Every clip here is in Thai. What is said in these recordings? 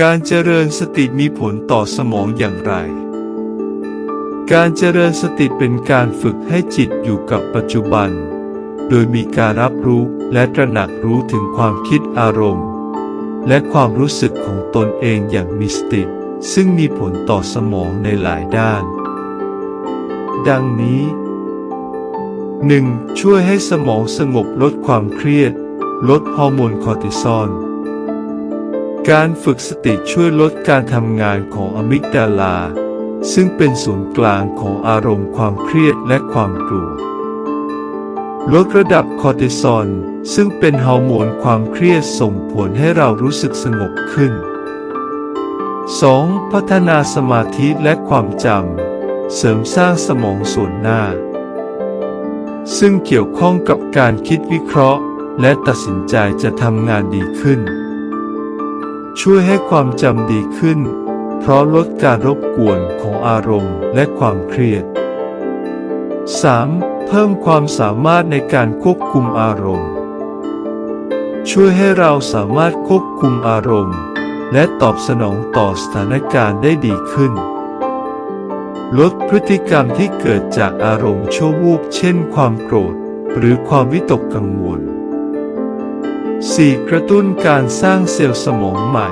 การเจริญสติมีผลต่อสมองอย่างไร การเจริญสติเป็นการฝึกให้จิตอยู่กับปัจจุบัน โดยมีการรับรู้และตระหนักรู้ถึงความคิดอารมณ์ และความรู้สึกของตนเองอย่างมีสติ ซึ่งมีผลต่อสมองในหลายด้าน ดังนี้ 1. ช่วยให้สมองสงบลดความเครียด ลดฮอร์โมนคอร์ติซอล การฝึกสติช่วยลดการทำงานของอะมิกดาลา ซึ่งเป็นศูนย์กลางของอารมณ์ความเครียดและความกลัว ลดระดับคอร์ติซอลซึ่งเป็นฮอร์โมนความเครียดส่งผลให้เรารู้สึกสงบขึ้น 2. พัฒนาสมาธิและความจำ เสริมสร้างสมองส่วนหน้า ซึ่งเกี่ยวข้องกับการคิดวิเคราะห์ และตัดสินใจจะทำงานดีขึ้น ช่วยให้ความจำดีขึ้น เพราะลดการรบกวนของอารมณ์และความเครียด 3. เพิ่มความสามารถในการควบคุมอารมณ์ ช่วยให้เราสามารถควบคุมอารมณ์ และตอบสนองต่อสถานการณ์ได้ดีขึ้น ลดพฤติกรรมที่เกิดจากอารมณ์ชั่ววูบเช่นความโกรธ หรือความวิตกกังวล 4. กระตุ้นการสร้างเซลล์สมองใหม่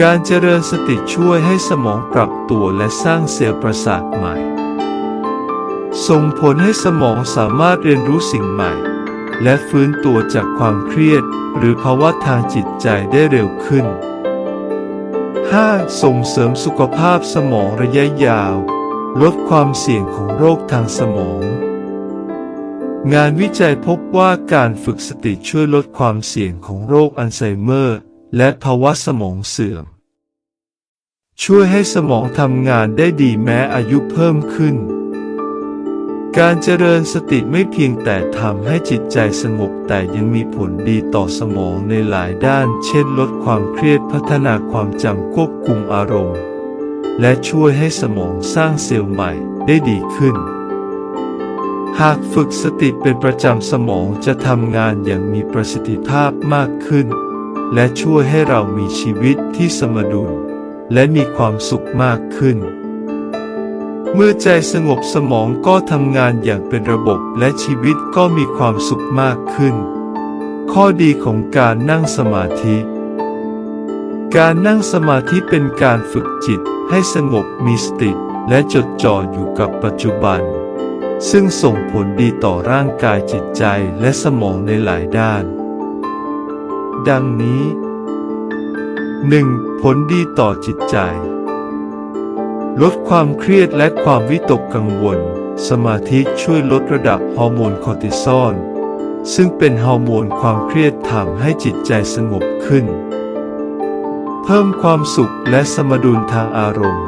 การเจริญสติช่วยให้สมองปรับตัวและสร้างเซลล์ประสาทใหม่ ส่งผลให้สมองสามารถเรียนรู้สิ่งใหม่ และฟื้นตัวจากความเครียด หรือภาวะทางจิตใจได้เร็วขึ้น 5. ส่งเสริมสุขภาพสมองระยะยาว ลดความเสี่ยงของโรคทางสมอง งานวิจัยพบว่าการฝึกสติช่วยลดความเสี่ยงของโรคอัลไซเมอร์ และภาวะสมองเสื่อม ช่วยให้สมองทำงานได้ดีแม้อายุเพิ่มขึ้น การเจริญสติไม่เพียงแต่ทำให้จิตใจสงบแต่ยังมีผลดีต่อสมองในหลายด้าน เช่นลดความเครียดพัฒนาความจำควบคุมอารมณ์ และช่วยให้สมองสร้างเซลล์ใหม่ได้ดีขึ้น หากฝึกสติเป็นประจำสมองจะทำงานอย่างมีประสิทธิภาพมากขึ้น และช่วยให้เรามีชีวิตที่สมดุล และมีความสุขมากขึ้น เมื่อใจสงบสมองก็ทำงานอย่างเป็นระบบและชีวิตก็มีความสุขมากขึ้น ข้อดีของการนั่งสมาธิ การนั่งสมาธิเป็นการฝึกจิตให้สงบมีสติและจดจ่ออยู่กับปัจจุบัน ซึ่งส่งผลดีต่อร่างกายจิตใจและสมองในหลายด้าน ดังนี้ 1. ผลดีต่อจิตใจ ลดความเครียดและความวิตกกังวล สมาธิช่วยลดระดับฮอร์โมนคอร์ติซอลซึ่งเป็นฮอร์โมนความเครียดทำให้จิตใจสงบขึ้น เพิ่มความสุขและสมดุลทางอารมณ์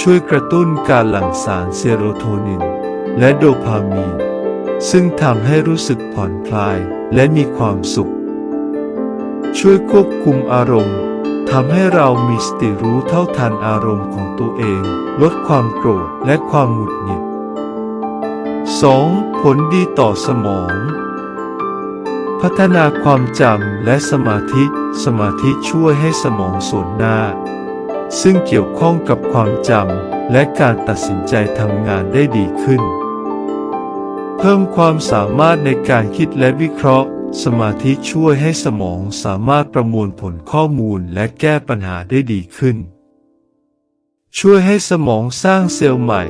ช่วยกระตุ้นการหลั่งสารเซโรโทนิน และโดพามีน ซึ่งทำให้รู้สึกผ่อนคลายและมีความสุข ช่วยควบคุมอารมณ์ทำให้เรามีสติรู้เท่าทันอารมณ์ของตัวเอง ลดความโกรธและความหงุดหงิด 2. ผลดีต่อสมอง พัฒนาความจำและสมาธิ สมาธิช่วยให้สมองส่วนหน้า ซึ่งเกี่ยวข้องกับความจำและการตัดสินใจทำงานได้ดีขึ้น พิ่มความสามารถในการคิดและวิเคราะห์ สมาธิช่วยให้สมองสามารถประมวลผลข้อมูลและแก้ปัญหาได้ดีขึ้น ช่วยให้สมองสร้างเซลล์ใหม่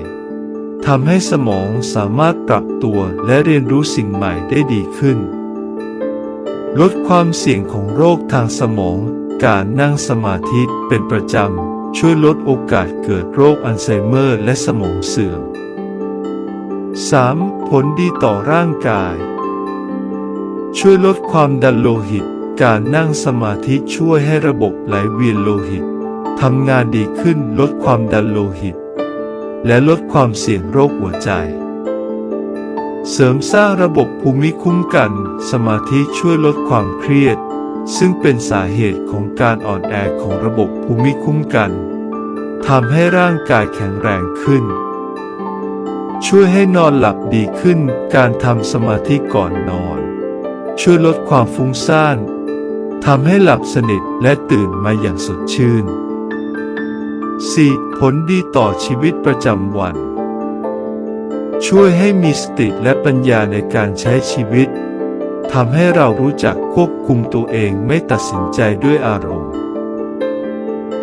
ทำให้สมองสามารถปรับตัวและเรียนรู้สิ่งใหม่ได้ดีขึ้น ลดความเสี่ยงของโรคทางสมอง การนั่งสมาธิเป็นประจำ ช่วยลดโอกาสเกิดโรคอัลไซเมอร์และสมองเสื่อม 3. ผลดีต่อร่างกาย ช่วยลดความดันโลหิต การนั่งสมาธิช่วยให้ระบบไหลเวียนโลหิตทำงานดีขึ้นลดความดันโลหิต และลดความเสี่ยงโรคหัวใจ เสริมสร้างระบบภูมิคุ้มกัน สมาธิช่วยลดความเครียด ซึ่งเป็นสาเหตุของการอ่อนแอของระบบภูมิคุ้มกันทำให้ร่างกายแข็งแรงขึ้น ช่วยให้นอนหลับดีขึ้น การทำสมาธิก่อนนอน ช่วยลดความฟุ้งซ่านทำให้หลับสนิทและตื่นมาอย่างสดชื่น 4. ผลดีต่อชีวิตประจำวัน ช่วยให้มีสติและปัญญาในการใช้ชีวิตทำให้เรารู้จักควบคุมตัวเองไม่ตัดสินใจด้วยอารมณ์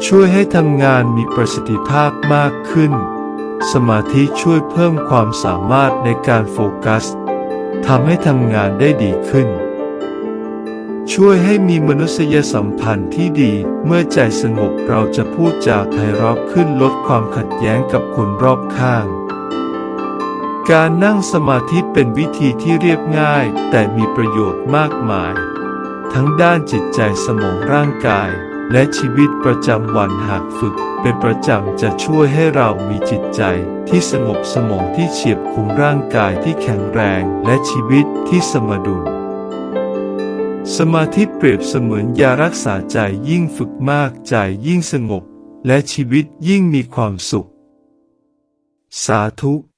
ช่วยให้ทำงานมีประสิทธิภาพมากขึ้น สมาธิช่วยเพิ่มความสามารถในการโฟกัสทำให้ทำงานได้ดีขึ้น ช่วยให้มีมนุษยสัมพันธ์ที่ดี เมื่อใจสงบเราจะพูดจาไพเราะขึ้นลดความขัดแย้งกับคนรอบข้าง การนั่งสมาธิเป็นวิธีที่เรียบง่าย แต่มีประโยชน์มากมาย ทั้งด้านจิตใจสมองร่างกาย และชีวิตประจำวันหากฝึกเป็นประจำจะช่วยให้เรามีจิตใจที่สงบสมองที่เฉียบคุมร่างกายที่แข็งแรงและชีวิตที่สมดุล สมาธิเปรียบเสมือนยารักษาใจยิ่งฝึกมากใจยิ่งสงบ และชีวิตยิ่งมีความสุข สาธุ